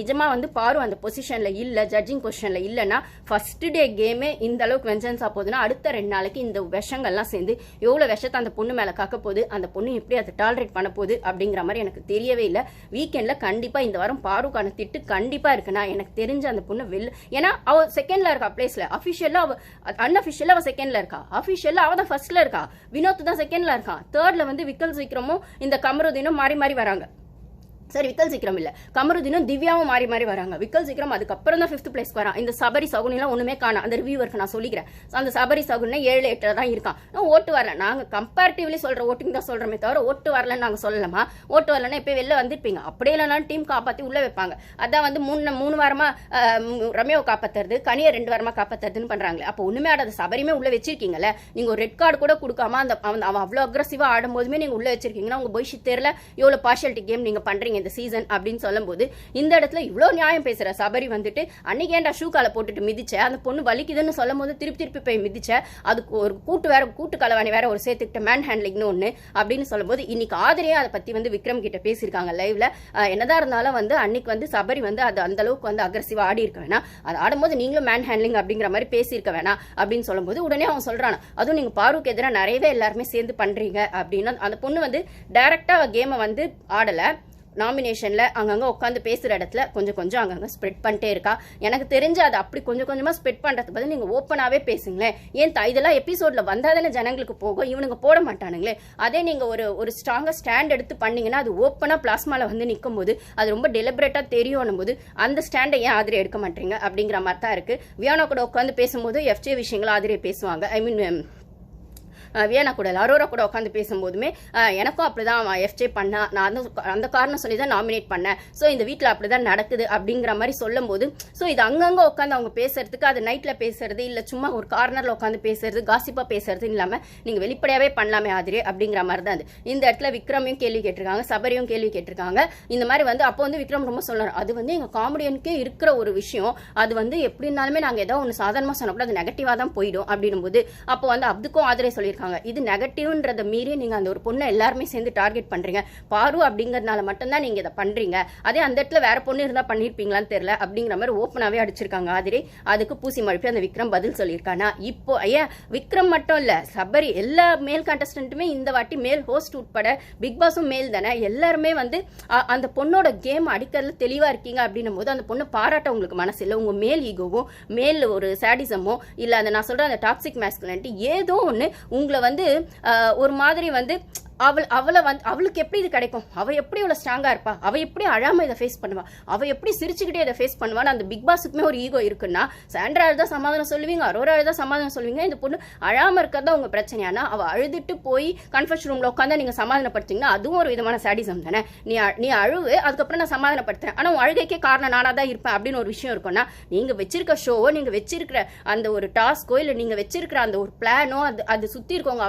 நிஜமாக வந்து பாரு அந்த பொசிஷனில் இல்லை ஜட்ஜிங் பொசிஷனில் இல்லைன்னா ஃபர்ஸ்ட் டே கேமே இந்த அளவுக்கு வெஞ்சன்ஸாக போகுதுன்னா அடுத்த ரெண்டு நாளைக்கு இந்த விஷங்கள்லாம் சேர்ந்து எவ்வளோ விஷத்தை அந்த பொண்ணு மேலே காக்க போகுது அந்த பொண்ணு எப்படி அதை டாலரேட் பண்ண போகுது அப்படிங்கிற மாதிரி எனக்கு தெரியவே இல்லை. வீக்கெண்டில் கண்டிப்பாக இந்த வாரம் பாருக்கான திட்டு கண்டிப்பாக இருக்குண்ணா எனக்கு தெரிஞ்ச அந்த பொண்ணு வெளில ஏன்னா அவ செகண்டில் இருக்கா பிளேஸில் அஃபிஷியலாக அவ அன்அஃபிஷியலாக அவள் செகண்டில் இருக்கா. அஃபிஷியலாக அவள் தான் ஃபர்ஸ்ட்டில் இருக்கா. வினோத் தான் செகண்டில் இருக்கான் தேர்டில் வந்து விக்கல் சீக்கிரமும் இந்த கமருதீனும் மாறி மாறி வராங்க. சரி விக்கல் சீக்கிரம் இல்லை. கமருதினும் திவ்யாவும் மாறி மாறி வராங்க. விக்கல் சீக்கிரம் அதுக்கப்புறம் தான் ஃபிஃப்த் பிளேஸ்க்கு வரான். இந்த சபரி சகுனிலாம் ஒன்றுமே காணும் அந்த ரிவ்யூவருக்கு நான் சொல்லிக்கிறேன். அந்த சபரி சகுனா ஏழு எட்டில் தான் இருக்கான். நான் ஓட்டு வரல. நாங்கள் கம்பேரிட்டிவ்லி சொல்கிற ஓட்டிங் தான் சொல்கிறோமே தவிர ஓட்டு வரலன்னு நாங்கள் சொல்லலாமா ஓட்டு வரலன்னா இப்போ வெளில வந்திருப்பீங்க. அப்படியே இல்லைனாலும் டீம் காப்பாற்றி உள்ளே வைப்பாங்க. அதான் வந்து மூணு மூணு வாரமாக ரம்யாவை காப்பாற்றுறது கனியை ரெண்டு வாரமாக காப்பாத்துறதுன்னு பண்ணுறாங்களே அப்போ ஒன்றுமே ஆடாத. சபரியுமே உள்ளே வச்சிருக்கீங்கல்ல. நீங்கள் ஒரு ரெட் கார்டு கூட கொடுக்காம அந்த அவன் அவ்வளோ அக்ரஸிவாக ஆடும் போதுமே உள்ளே வச்சிருக்கீங்கன்னா உங்கள் பொய்ஷி தெரியல எவ்வளோ பார்ஷியாலிட்டி கேம் நீங்கள் பண்ணுறீங்க இந்த சீசன் அப்படின்னு சொல்லும்போது இந்த இடத்துல இவ்வளோ நியாயம் பேசுகிற சபரி வந்துட்டு அன்னைக்கு ஏன்டா ஷூ காலை போட்டுட்டு மிதிச்ச? அந்த பொண்ணு வலிக்குதுன்னு சொல்லும் போது திருப்பி திருப்பி போய் மிதிச்ச? அதுக்கு ஒரு கூட்டு வேற கூட்டு கலவாணி வேற ஒரு சேர்த்துக்கிட்ட மேன் ஹேண்ட்லிங்னு ஒன்று அப்படின்னு சொல்லும்போது இன்னைக்கு ஆதிரியே அதை பற்றி வந்து விக்ரம் கிட்ட பேசியிருக்காங்க லைவ்ல என்னதான் இருந்தாலும் வந்து அன்னைக்கு வந்து சபரி வந்து அது அந்த அளவுக்கு வந்து அக்ரஸிவாக ஆடி இருக்க வேணாம். அது ஆடும்போது நீங்களும் மேன் ஹேண்ட்லிங் அப்படிங்கிற மாதிரி பேசியிருக்க வேணாம் அப்படின்னு சொல்லும்போது உடனே அவன் சொல்றான் அதுவும் நீங்க பாருக்கு எதிராக நிறையவே எல்லாருமே சேர்ந்து பண்றீங்க அப்படின்னு அந்த பொண்ணு வந்து டைரக்டா கேமை வந்து ஆடலை. நாமினேஷனில் அங்கங்கே உட்காந்து பேசுகிற இடத்துல கொஞ்சம் கொஞ்சம் அங்கங்கே ஸ்ப்ரெட் பண்ணிட்டே இருக்கா. எனக்கு தெரிஞ்சு அதை அப்படி கொஞ்சம் கொஞ்சமாக ஸ்ப்ரெட் பண்ணுறது பதில் நீங்கள் ஓப்பனாகவே பேசுங்களேன். ஏன் தா- இதெல்லாம் வந்தால் தானே ஜனங்களுக்கு போகும். இவனுங்க போட மாட்டானுங்களே. அதே நீங்கள் ஒரு ஒரு ஸ்ட்ராங்காக ஸ்டாண்ட் எடுத்து பண்ணிங்கன்னா அது ஓப்பனாக பிளாஸ்மாவில் வந்து நிற்கும் போது அது ரொம்ப டெலிபரேட்டாக தெரியும் போது அந்த ஸ்டாண்டை ஏன் ஆதிரி எடுக்க மாட்டீங்க? அப்படிங்கிற மாதிரி தான் இருக்குது வியானா கூட உட்காந்து பேசும்போது எஃப்ஜே விஷயங்களை ஆதிரியை பேசுவாங்க. ஐ மீன் um, வியனா கூட இல்ல, அரோரா கூட உட்காந்து பேசும்போதுமே எனக்கும் அப்படி தான் எஃப்ஜே பண்ணா நான் அந்த அந்த காரணம் சொல்லி தான் நாமினேட் பண்ணேன். ஸோ இந்த வீட்டில் அப்படி தான் நடக்குது அப்படிங்கிற மாதிரி சொல்லும்போது ஸோ இது அங்கங்கே உட்காந்து அவங்க பேசுறதுக்கு அது நைட்டில் பேசுறது இல்லை சும்மா ஒரு கார்னரில் உட்காந்து பேசுறது காசிப்பாக பேசுறது இல்லாமல் நீங்கள் வெளிப்படையாகவே பண்ணலாமே ஆதிரே அப்படிங்கிற மாதிரி தான் அது. இந்த இடத்துல விக்ரமையும் கேள்வி கேட்டிருக்காங்க சபரியும் கேள்வி கேட்டிருக்காங்க. இந்த மாதிரி வந்து அப்போ வந்து விக்ரம் ரொம்ப சொல்லணும் அது வந்து எங்கள் காமெடியனுக்கே இருக்கிற ஒரு விஷயம். அது வந்து எப்படி இருந்தாலுமே நாங்கள் ஏதோ ஒன்று சாதாரணமாக சொன்னக்கூட அது நெகட்டிவாக தான் போயிடும் அப்படின்னும் போது அப்போ வந்து அப்துக்கும் ஆதரே சொல்லியிருக்காங்க இது நெகட்டிவ்ன்றத மீறி நீங்க அந்த ஒரு பொண்ணை எல்லாருமே சேர்ந்து டார்கெட் பண்றீங்க. பாரு அப்படிங்கறதுனால மட்டும்தான் நீங்க இதை பண்றீங்க. அதே அந்த இடத்துல வேற பொண்ணு இருந்தா பண்ணிருப்பீங்களான்னு தெரியல அப்படிங்கிற மாதிரி ஓப்பனாவே அடிச்சிருக்காங்க ஆதிரி. அதுக்கு பூசி மழுப்பி அந்த விக்ரம் பதில் சொல்லியிருக்கானா இப்போ ஐயா விக்ரம் மட்டும் இல்ல சபரி எல்லா மேல் கண்டஸ்டன்ட்டுமே இந்த வாட்டி மேல் ஹோஸ்ட் உட்பட பிக் பாஸும் மேல் தானே. எல்லாருமே வந்து அந்த பொண்ணோட கேம் அடிக்கிறதுல தெளிவா இருக்கீங்க அப்படின்னும் போது அந்த பொண்ணு பாராட்ட உங்களுக்கு மனசு இல்லை. உங்க மேல் ஈகோவும் மேல் ஒரு சாடிசமோ இல்ல அந்த நான் சொல்ற அந்த டாக்ஸிக் மேஸ்குலன்ட்டு ஏதோ ஒண்ணு இவங்களை வந்து ஒரு மாதிரி வந்து அவள் அவளை வந்து அவளுக்கு எப்படி இது கிடைக்கும்? அவள் எப்படி இவ்வளோ ஸ்ட்ராங்காக இருப்பா? அவள் எப்படி அழாமல் இதை ஃபேஸ் பண்ணுவா? அவள் எப்படி சிரிச்சுக்கிட்டே இதை ஃபேஸ் பண்ணுவான்னு அந்த பிக் பாஸுக்குமே ஒரு ஈகோ இருக்குன்னா சாண்ட்ரா தான் சமாதானம் சொல்லுவீங்க அரோரா தான் சமாதானம் சொல்லுவீங்க இந்த பொண்ணு அழாமல் இருக்கிறதா உங்கள் பிரச்சனையானா அவள் அழுதுட்டு போய் கன்ஃபர்ஷன் ரூமில் உட்காந்து நீங்கள் சமாதானப்படுத்திங்கன்னா அதுவும் ஒரு விதமான சாடிசம் தானே? நீ நீ அழுவு அதுக்கப்புறம் நான் சமாதானப்படுத்துறேன். ஆனால் உன் அழுகைக்கே காரணம் நானாக தான் இருப்பேன் அப்படின்னு ஒரு விஷயம் இருக்கும்னா நீங்கள் வச்சிருக்க ஷோவோ நீங்கள் வச்சிருக்கிற அந்த ஒரு டாஸ்கோ இல்லை நீங்கள் வச்சிருக்கிற அந்த ஒரு பிளானோ அது அது சுற்றி இருக்கவங்க